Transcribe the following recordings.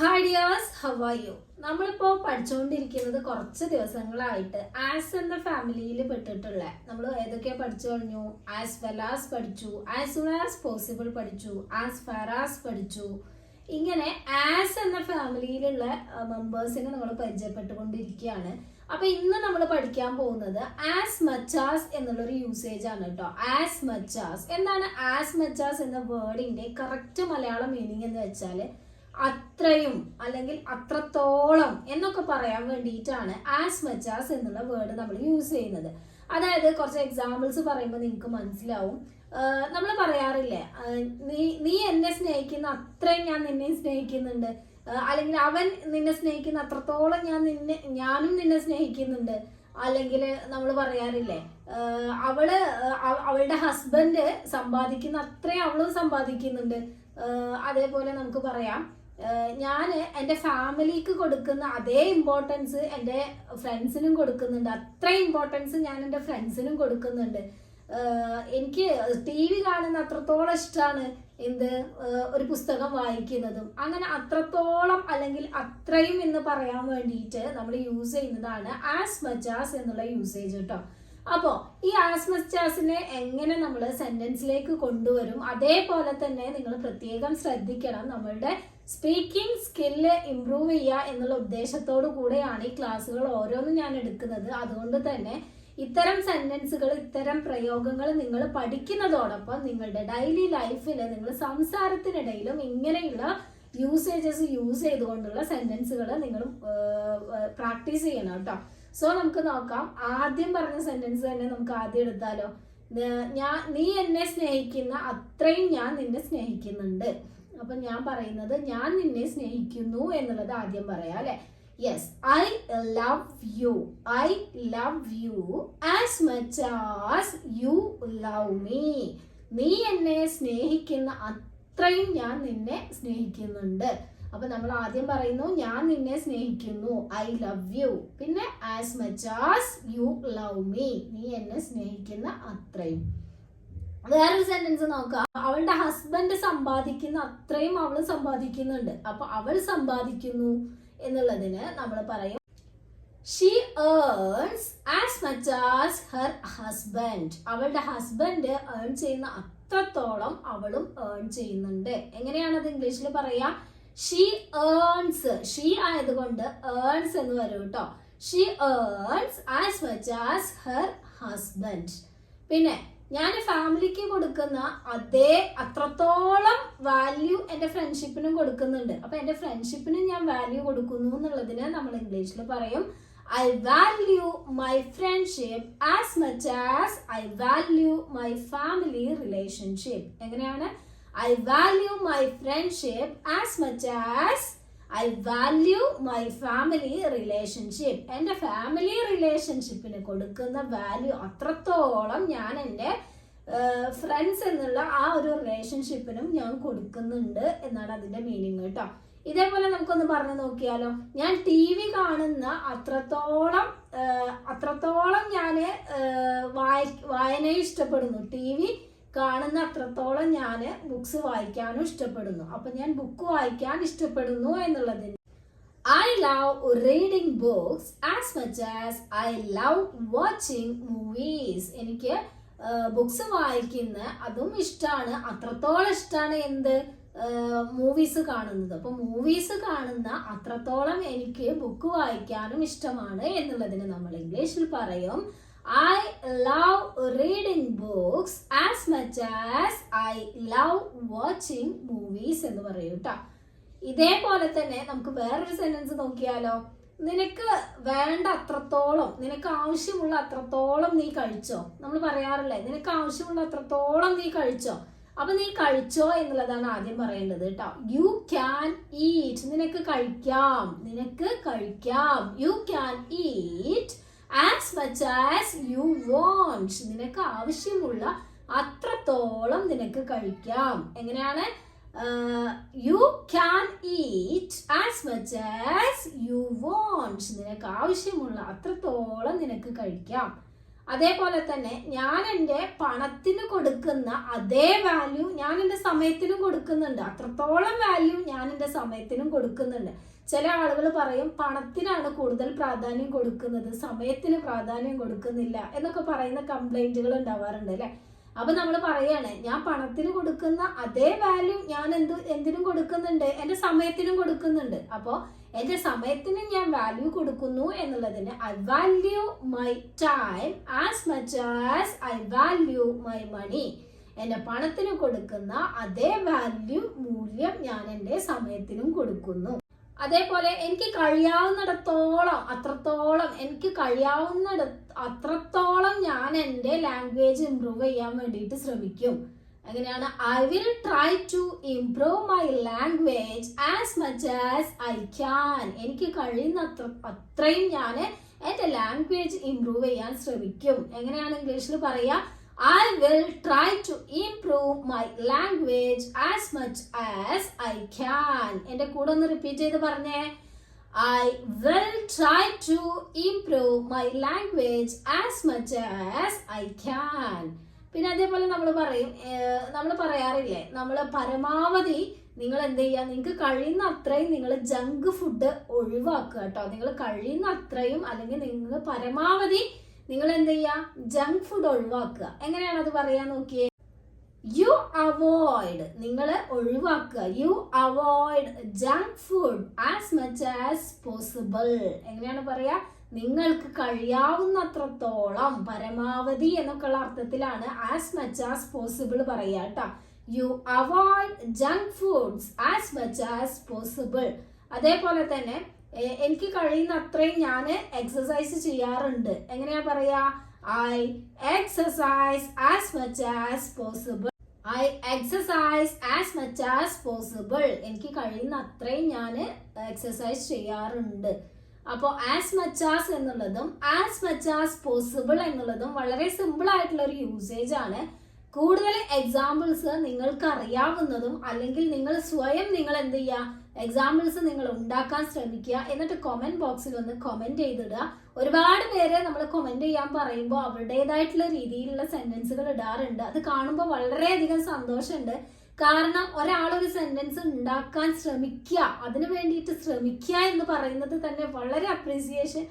Hi dears how are you നമ്മളിപ്പോൾ പഠിച്ചുകൊണ്ടിരിക്കുന്നത് കുറച്ച് ദിവസങ്ങളായിട്ട് ആസ് എന്ന ഫാമിലിയിൽ പെട്ടിട്ടുള്ള നമ്മൾ ഏതൊക്കെ പഠിച്ചു കഴിഞ്ഞു? ആസ് വെൽ ആസ് പഠിച്ചു. ആസ് സൂൺ ആസ് പോസിബിൾ പഠിച്ചു. ആസ് ഫാർ ആസ് പഠിച്ചു. ഇങ്ങനെ ആസ് എന്ന ഫാമിലിയിലുള്ള മെമ്പേഴ്സിനെ നമ്മൾ പരിചയപ്പെട്ടുകൊണ്ടിരിക്കുകയാണ്. അപ്പൊ ഇന്ന് നമ്മൾ പഠിക്കാൻ പോകുന്നത് ആസ് മച്ചാസ് എന്നുള്ളൊരു യൂസേജ് ആണ് കേട്ടോ. ആസ് മച്ചാസ് എന്താണ് ആസ് മച്ചാസ് എന്ന വേർഡിന്റെ കറക്റ്റ് മലയാളം മീനിങ് എന്ന് വെച്ചാൽ അത്രയും അല്ലെങ്കിൽ അത്രത്തോളം എന്നൊക്കെ പറയാൻ വേണ്ടിയിട്ടാണ് ആസ് മച്ച് ആസ് എന്നുള്ള വേർഡ് നമ്മൾ യൂസ് ചെയ്യുന്നത്. അതായത് കുറച്ച് എക്സാമ്പിൾസ് പറയുമ്പോൾ നിങ്ങൾക്ക് മനസ്സിലാവും. നമ്മൾ പറയാറില്ലേ നീ നീ എന്നെ സ്നേഹിക്കുന്ന അത്രയും ഞാൻ നിന്നെ സ്നേഹിക്കുന്നുണ്ട്. അല്ലെങ്കിൽ അവൻ നിന്നെ സ്നേഹിക്കുന്ന അത്രത്തോളം ഞാൻ നിന്നെ ഞാനും നിന്നെ സ്നേഹിക്കുന്നുണ്ട്. അല്ലെങ്കിൽ നമ്മൾ പറയാറില്ലേ അവൾ അവളുടെ ഹസ്ബൻഡ് സമ്പാദിക്കുന്ന അത്രയും അവളും സമ്പാദിക്കുന്നുണ്ട്. അതേപോലെ നമുക്ക് പറയാം. ഞാൻ എന്റെ ഫാമിലിക്ക് കൊടുക്കുന്ന അതേ ഇമ്പോർട്ടൻസ് എന്റെ ഫ്രണ്ട്സിനും കൊടുക്കുന്നുണ്ട്. അത്ര ഇമ്പോർട്ടൻസ് ഞാൻ എന്റെ ഫ്രണ്ട്സിനും കൊടുക്കുന്നുണ്ട്. എനിക്ക് ടി വി കാണുന്ന അത്രത്തോളം ഇഷ്ടമാണ് എന്ത്? ഒരു പുസ്തകം വായിക്കുന്നതും. അങ്ങനെ അത്രത്തോളം അല്ലെങ്കിൽ അത്രയും എന്ന് പറയാൻ വേണ്ടിയിട്ട് നമ്മൾ യൂസ് ചെയ്യുന്നതാണ് ആസ് മച്ച് ആസ് എന്നുള്ള യൂസേജ് കേട്ടോ അപ്പോൾ ഈ ആസ് മച്ച് മച്ചാസിനെ എങ്ങനെ നമ്മൾ സെന്റൻസിലേക്ക് കൊണ്ടുവരും? അതേപോലെ തന്നെ നിങ്ങൾ പ്രത്യേകം ശ്രദ്ധിക്കണം നമ്മളുടെ സ്പീക്കിംഗ് സ്കില്ല് ഇമ്പ്രൂവ് ചെയ്യുക എന്നുള്ള ഉദ്ദേശത്തോടു കൂടെയാണ് ഈ ക്ലാസ്സുകൾ ഓരോന്നും ഞാൻ എടുക്കുന്നത്. അതുകൊണ്ട് തന്നെ ഇത്തരം സെന്റൻസുകൾ ഇത്തരം പ്രയോഗങ്ങൾ നിങ്ങൾ പഠിക്കുന്നതോടൊപ്പം നിങ്ങളുടെ ഡെയിലി ലൈഫിൽ നിങ്ങൾ സംസാരത്തിനിടയിലും ഇങ്ങനെയുള്ള യൂസേജസ് യൂസ് ചെയ്തുകൊണ്ടുള്ള സെന്റൻസുകൾ നിങ്ങൾ പ്രാക്ടീസ് ചെയ്യണം കേട്ടോ. സോ നമുക്ക് നോക്കാം. ആദ്യം പറഞ്ഞ സെന്റൻസ് തന്നെ നമുക്ക് ആദ്യം എടുത്താലോ? ഞാൻ നീ എന്നെ സ്നേഹിക്കുന്ന അത്രയും ഞാൻ നിന്നെ സ്നേഹിക്കുന്നുണ്ട്. അപ്പൊ ഞാൻ പറയുന്നത് ഞാൻ നിന്നെ സ്നേഹിക്കുന്നു എന്നുള്ളത് ആദ്യം പറയാം അല്ലെ? Yes I love you I love you as much as you love me നീ എന്നെ സ്നേഹിക്കുന്ന അത്രയും ഞാൻ നിന്നെ സ്നേഹിക്കുന്നുണ്ട്. അപ്പൊ നമ്മൾ ആദ്യം പറയുന്നു ഞാൻ നിന്നെ സ്നേഹിക്കുന്നു. ഐ ലവ് യു പിന്നെ as much as you love me നീ എന്നെ സ്നേഹിക്കുന്ന അത്രയും. വേറൊരു സെന്റൻസ് നോക്കുക അവളുടെ ഹസ്ബൻഡ് സമ്പാദിക്കുന്ന അത്രയും അവൾ സമ്പാദിക്കുന്നുണ്ട്. അപ്പൊ അവൾ സമ്പാദിക്കുന്നു എന്നുള്ളതിന് നമ്മൾ പറയും she earns as much as her husband അവളുടെ ഹസ്ബൻഡ് ഏൺ ചെയ്യുന്ന അത്രത്തോളം അവളും ഏൺ ചെയ്യുന്നുണ്ട്. എങ്ങനെയാണത് ഇംഗ്ലീഷിൽ പറയാ? ഷീ ഏൺസ് ഷീ ആയതുകൊണ്ട് ഏൺസ് എന്ന് വരും കേട്ടോ she earns as much as her husband പിന്നെ ഞാൻ ഫാമിലിക്ക് കൊടുക്കുന്ന അതേ അത്രത്തോളം വാല്യൂ എന്റെ ഫ്രണ്ട്ഷിപ്പിനും കൊടുക്കുന്നുണ്ട്. അപ്പൊ എന്റെ ഫ്രണ്ട്ഷിപ്പിനും ഞാൻ വാല്യൂ കൊടുക്കുന്നു എന്നുള്ളതിന് നമ്മൾ ഇംഗ്ലീഷിൽ പറയും. I value my friendship as much as I value my family relationship എങ്ങനെയാണ്? I value my friendship as much as I value my family relationship എന്റെ ഫാമിലി റിലേഷൻഷിപ്പിന് കൊടുക്കുന്ന വാല്യൂ അത്രത്തോളം ഞാൻ എന്റെ ഫ്രണ്ട്സ് എന്നുള്ള ആ ഒരു റിലേഷൻഷിപ്പിനും ഞാൻ കൊടുക്കുന്നുണ്ട് എന്നാണ് അതിന്റെ മീനിങ് കേട്ടോ. ഇതേപോലെ നമുക്കൊന്ന് പറഞ്ഞു നോക്കിയാലോ. ഞാൻ ടി വി കാണുന്ന അത്രത്തോളം അത്രത്തോളം ഞാൻ വായ വായനയെ ഇഷ്ടപ്പെടുന്നു. ടി വി കാണുന്ന അത്രത്തോളം ഞാൻ ബുക്സ് വായിക്കാനും ഇഷ്ടപ്പെടുന്നു. അപ്പൊ ഞാൻ ബുക്ക് വായിക്കാൻ ഇഷ്ടപ്പെടുന്നു എന്നുള്ളതിന്. I love reading books as much as I love watching movies എനിക്ക് ബുക്സ് വായിക്കുന്ന അതും ഇഷ്ടമാണ് അത്രത്തോളം ഇഷ്ടമാണ് എന്ത്? മൂവീസ് കാണുന്നത്. അപ്പൊ മൂവീസ് കാണുന്ന അത്രത്തോളം എനിക്ക് ബുക്ക് വായിക്കാനും ഇഷ്ടമാണ് എന്നുള്ളതിന് നമ്മൾ ഇംഗ്ലീഷിൽ പറയും. I love reading books as much as I love watching movies എന്ന് പറയും കേട്ടോ ഇതേപോലെ തന്നെ നമുക്ക് വേറൊരു സെന്റൻസ് നോക്കിയാലോ? നിനക്ക് വേണ്ട അത്രത്തോളം നിനക്ക് ആവശ്യമുള്ള അത്രത്തോളം നീ കഴിച്ചോ? നമ്മൾ പറയാറില്ലേ നിനക്ക് ആവശ്യമുള്ള അത്രത്തോളം നീ കഴിച്ചോ? അപ്പൊ നീ കഴിച്ചോ എന്നുള്ളതാണ് ആദ്യം പറയേണ്ടത് കേട്ടോ യു ക്യാൻ ഈറ്റ് നിനക്ക് കഴിക്കാം. നിനക്ക് കഴിക്കാം. You can eat as much as you want നിനക്ക് ആവശ്യമുള്ള അത്രത്തോളം നിനക്ക് കഴിക്കാം. എങ്ങനെയാണ്? You can eat as much as you want നിനക്ക് ആവശ്യമുള്ള അത്രത്തോളം നിനക്ക് കഴിക്കാം. അതേപോലെ തന്നെ ഞാൻ എന്റെ പണത്തിന് കൊടുക്കുന്ന അതേ വാല്യൂ ഞാൻ എന്റെ സമയത്തിനും കൊടുക്കുന്നുണ്ട്. അത്രത്തോളം വാല്യൂ ഞാൻ എന്റെ സമയത്തിനും കൊടുക്കുന്നുണ്ട്. ചില ആളുകൾ പറയും പണത്തിനാണ് കൂടുതൽ പ്രാധാന്യം കൊടുക്കുന്നത് സമയത്തിന് പ്രാധാന്യം കൊടുക്കുന്നില്ല എന്നൊക്കെ പറയുന്ന കംപ്ലൈന്റുകൾ ഉണ്ടാവാറുണ്ട് അല്ലേ? അപ്പൊ നമ്മൾ പറയാണ് ഞാൻ പണത്തിന് കൊടുക്കുന്ന അതേ വാല്യൂ ഞാൻ എന്ത് എന്തിനും കൊടുക്കുന്നുണ്ട് എന്റെ സമയത്തിനും കൊടുക്കുന്നുണ്ട്. അപ്പോൾ എന്റെ സമയത്തിന് ഞാൻ വാല്യൂ കൊടുക്കുന്നു എന്നുള്ളതിന് I value my time as much as I value my money എന്റെ പണത്തിന് കൊടുക്കുന്ന അതേ വാല്യൂ മൂല്യം ഞാൻ എന്റെ സമയത്തിനും കൊടുക്കുന്നു. അതേപോലെ എനിക്ക് കഴിയാവുന്നിടത്തോളം അത്രത്തോളം എനിക്ക് കഴിയാവുന്നിട അത്രത്തോളം ഞാൻ എന്റെ ലാംഗ്വേജ് ഇമ്പ്രൂവ് ചെയ്യാൻ വേണ്ടിയിട്ട് ശ്രമിക്കും. അങ്ങനെയാണ് I will try to improve my language as much as I can എനിക്ക് കഴിയുന്ന അത്ര അത്രയും ഞാൻ എന്റെ ലാംഗ്വേജ് ഇംപ്രൂവ് ചെയ്യാൻ ശ്രമിക്കും. എങ്ങനെയാണ് ഇംഗ്ലീഷിൽ പറയുക I will try to improve my language as much as I can. എന്റെ കൂടെ ഒന്ന് റിപ്പീറ്റ് ചെയ്ത് പറഞ്ഞേ. I will try to improve my language as much as I can പിന്നെ അതേപോലെ നമ്മൾ പറയും നമ്മൾ പറയാറില്ലേ നമ്മൾ പരമാവധി നിങ്ങൾ എന്ത് ചെയ്യുക നിങ്ങൾക്ക് കഴിയുന്ന അത്രയും നിങ്ങൾ ജങ്ക് ഫുഡ് ഒഴിവാക്കുക കേട്ടോ. നിങ്ങൾ കഴിയുന്ന അത്രയും അല്ലെങ്കിൽ നിങ്ങൾ പരമാവധി നിങ്ങൾ എന്ത് ചെയ്യുക ജങ്ക് ഫുഡ് ഒഴിവാക്കുക. എങ്ങനെയാണ് അത് പറയാൻ നോക്കിയേ? യു അവോയ്ഡ് നിങ്ങൾ ഒഴിവാക്കുക. You avoid junk food as much as possible എങ്ങനെയാണ് പറയാ? നിങ്ങൾക്ക് കഴിയാവുന്നത്രത്തോളം പരമാവധി എന്നൊക്കെയുള്ള അർത്ഥത്തിലാണ് ആസ് മച്ച് ആസ് പോസിബിൾ പറയുക കേട്ടോ. You avoid junk foods as much as possible അതേപോലെ തന്നെ എനിക്ക് കഴിയുന്ന അത്രയും ഞാൻ എക്സസൈസ് ചെയ്യാറുണ്ട്. എങ്ങനെയാ പറയാ? I exercise as much as possible I exercise as much as possible എനിക്ക് കഴിയുന്ന അത്രയും ഞാൻ എക്സസൈസ് ചെയ്യാറുണ്ട്. അപ്പോൾ ആസ് മച്ച് ആസ് എന്നുള്ളതും ആസ് മച്ച് ആസ് പോസിബിൾ എന്നുള്ളതും വളരെ സിമ്പിൾ ആയിട്ടുള്ള ഒരു യൂസേജ് ആണ്. കൂടുതൽ എക്സാമ്പിൾസ് നിങ്ങൾക്ക് അറിയാവുന്നതും അല്ലെങ്കിൽ നിങ്ങൾ സ്വയം നിങ്ങൾ എന്ത് ചെയ്യുക എക്സാമ്പിൾസ് നിങ്ങൾ ഉണ്ടാക്കാൻ ശ്രമിക്കുക എന്നിട്ട് കൊമന്റ് ബോക്സിൽ ഒന്ന് കൊമന്റ് ചെയ്തിടുക. ഒരുപാട് പേര് നമ്മൾ കൊമന്റ് ചെയ്യാൻ പറയുമ്പോൾ അവരുടേതായിട്ടുള്ള രീതിയിലുള്ള സെന്റൻസുകൾ ഇടാറുണ്ട്. അത് കാണുമ്പോൾ വളരെയധികം സന്തോഷമുണ്ട്. കാരണം ഒരാൾ ഒരു സെന്റൻസ് ഉണ്ടാക്കാൻ ശ്രമിക്കുക അതിനു വേണ്ടിയിട്ട് ശ്രമിക്കുക എന്ന് പറയുന്നത് തന്നെ വളരെ അപ്രീസിയേഷൻ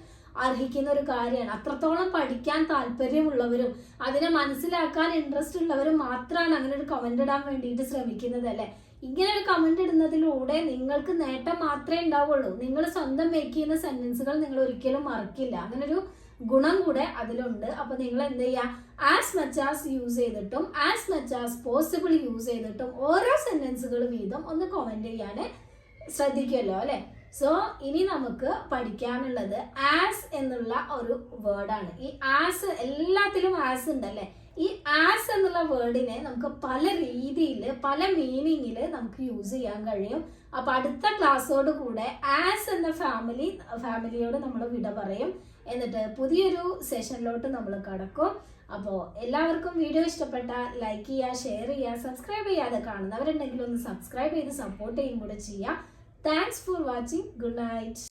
അർഹിക്കുന്ന ഒരു കാര്യമാണ്. അത്രത്തോളം പഠിക്കാൻ താല്പര്യമുള്ളവരും അതിനെ മനസ്സിലാക്കാൻ ഇൻട്രസ്റ്റ് ഉള്ളവരും മാത്രമാണ് അങ്ങനെ ഒരു കമന്റ് ഇടാൻ വേണ്ടിയിട്ട് ശ്രമിക്കുന്നത് അല്ലേ? ഇങ്ങനെ ഒരു കമന്റ് ഇടുന്നതിലൂടെ നിങ്ങൾക്ക് നേട്ടം മാത്രമേ ഉണ്ടാവുള്ളൂ. നിങ്ങൾ സ്വന്തം മേക്ക് ചെയ്യുന്ന സെന്റൻസുകൾ നിങ്ങൾ ഒരിക്കലും മറക്കില്ല. അങ്ങനൊരു ഗുണം കൂടെ അതിലുണ്ട്. അപ്പൊ നിങ്ങൾ എന്ത് ചെയ്യുക ആസ് മച്ച് ആസ് യൂസ് ചെയ്തിട്ടും as much as possible use ചെയ്തിട്ടും ഓരോ സെന്റൻസുകൾ വീതം ഒന്ന് കമന്റ് ചെയ്യാൻ ശ്രദ്ധിക്കുമല്ലോ അല്ലെ? സോ ഇനി നമുക്ക് പഠിക്കാനുള്ളത് ആസ് എന്നുള്ള ഒരു വേർഡാണ് ഈ ആസ് എല്ലാത്തിലും ആസ് ഉണ്ടല്ലേ? ഈ ആസ് എന്നുള്ള വേർഡിനെ നമുക്ക് പല രീതിയിൽ പല മീനിങ്ങിൽ നമുക്ക് യൂസ് ചെയ്യാൻ കഴിയും. അപ്പൊ അടുത്ത ക്ലാസ്സോട് കൂടെ ആസ് എന്ന ഫാമിലി ഫാമിലിയോട് നമ്മൾ വിട പറയും. എന്നിട്ട് പുതിയൊരു സെഷനിലോട്ട് നമ്മൾ കടക്കും. അപ്പോൾ എല്ലാവർക്കും വീഡിയോ ഇഷ്ടപ്പെട്ടാൽ ലൈക്ക് ചെയ്യുക ഷെയർ ചെയ്യുക സബ്സ്ക്രൈബ് ചെയ്യാതെ കാണുന്നവരുണ്ടെങ്കിൽ ഒന്ന് സബ്സ്ക്രൈബ് ചെയ്ത് സപ്പോർട്ട് ചെയ്യും കൂടെ ചെയ്യുക thanks for watching good night